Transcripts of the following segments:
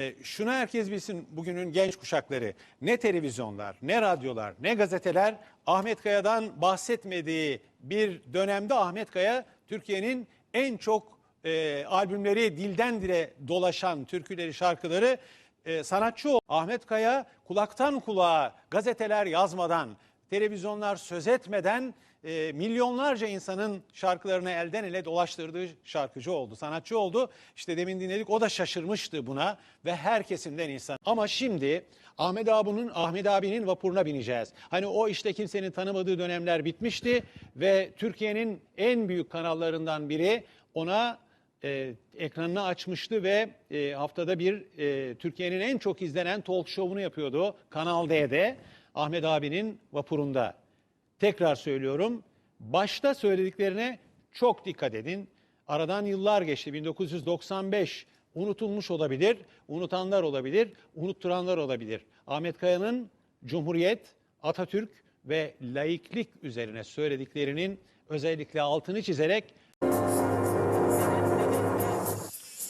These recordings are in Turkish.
E, Şunu herkes bilsin bugünün genç kuşakları ne televizyonlar, ne radyolar, ne gazeteler Ahmet Kaya'dan bahsetmediği bir dönemde Ahmet Kaya Türkiye'nin en çok e, albümleri dilden dile dolaşan türküleri, şarkıları e, sanatçı o. Ahmet Kaya kulaktan kulağa gazeteler yazmadan, televizyonlar söz etmeden e, milyonlarca insanın şarkılarını elden ele dolaştırdığı şarkıcı oldu, sanatçı oldu. İşte demin dinledik o da şaşırmıştı buna ve her kesimden insan. Ama şimdi Ahmet abinin Ahmet abinin vapuruna bineceğiz. Hani o işte kimsenin tanımadığı dönemler bitmişti ve Türkiye'nin en büyük kanallarından biri ona e, ekranını açmıştı ve e, haftada bir e, Türkiye'nin en çok izlenen talk show'unu yapıyordu Kanal D'de Ahmet abinin vapurunda. Tekrar söylüyorum başta söylediklerine çok dikkat edin. Aradan yıllar geçti 1995 unutulmuş olabilir, unutanlar olabilir, unutturanlar olabilir. Ahmet Kaya'nın Cumhuriyet, Atatürk ve laiklik üzerine söylediklerinin özellikle altını çizerek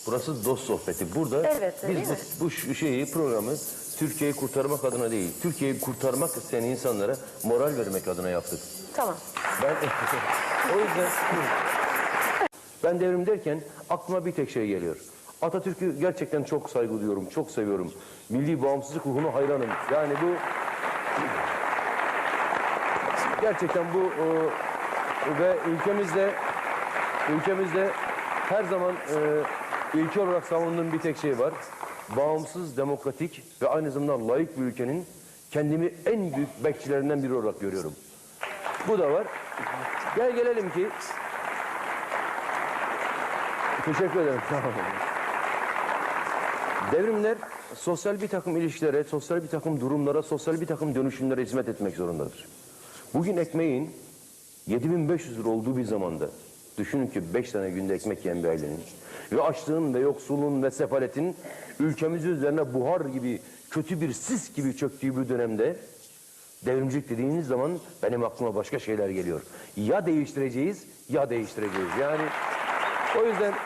Burası dost sohbeti. Burada Evet, biz bu, bu şeyi programı Türkiye'yi kurtarmak adına değil, Türkiye'yi kurtarmak isteyen insanlara moral vermek adına yaptık. Tamam. Ben o yüzden ben devrim derken aklıma bir tek şey geliyor. Atatürk'ü gerçekten çok saygı duyuyorum, çok seviyorum. Milli bağımsızlık ruhuna hayranım. Yani bu gerçekten bu e, ve ülkemizde ülkemizde her zaman e, ülke olarak savunduğum bir tek şey var. Bağımsız, demokratik ve aynı zamanda layık bir ülkenin kendimi en büyük bekçilerinden biri olarak görüyorum. Bu da var. Gel gelelim ki Teşekkür ederim. Olun. Devrimler sosyal bir takım ilişkilere, sosyal bir takım durumlara, sosyal bir takım dönüşümlere hizmet etmek zorundadır. Bugün ekmeğin 7500 lira olduğu bir zamanda düşünün ki 5 tane günde ekmek yiyen bir ailenin ve açlığın ve yoksulluğun ve sefaletin ülkemiz üzerine buhar gibi kötü bir sis gibi çöktüğü bir dönemde devrimcilik dediğiniz zaman benim aklıma başka şeyler geliyor. Ya değiştireceğiz ya değiştireceğiz. Yani o yüzden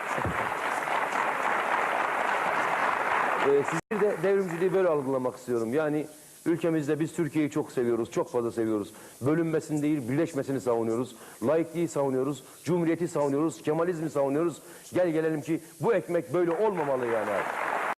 ee, sizleri de devrimciliği böyle algılamak istiyorum. Yani ülkemizde biz Türkiye'yi çok seviyoruz, çok fazla seviyoruz. Bölünmesini değil, birleşmesini savunuyoruz. Laikliği savunuyoruz, cumhuriyeti savunuyoruz, kemalizmi savunuyoruz. Gel gelelim ki bu ekmek böyle olmamalı yani. abi.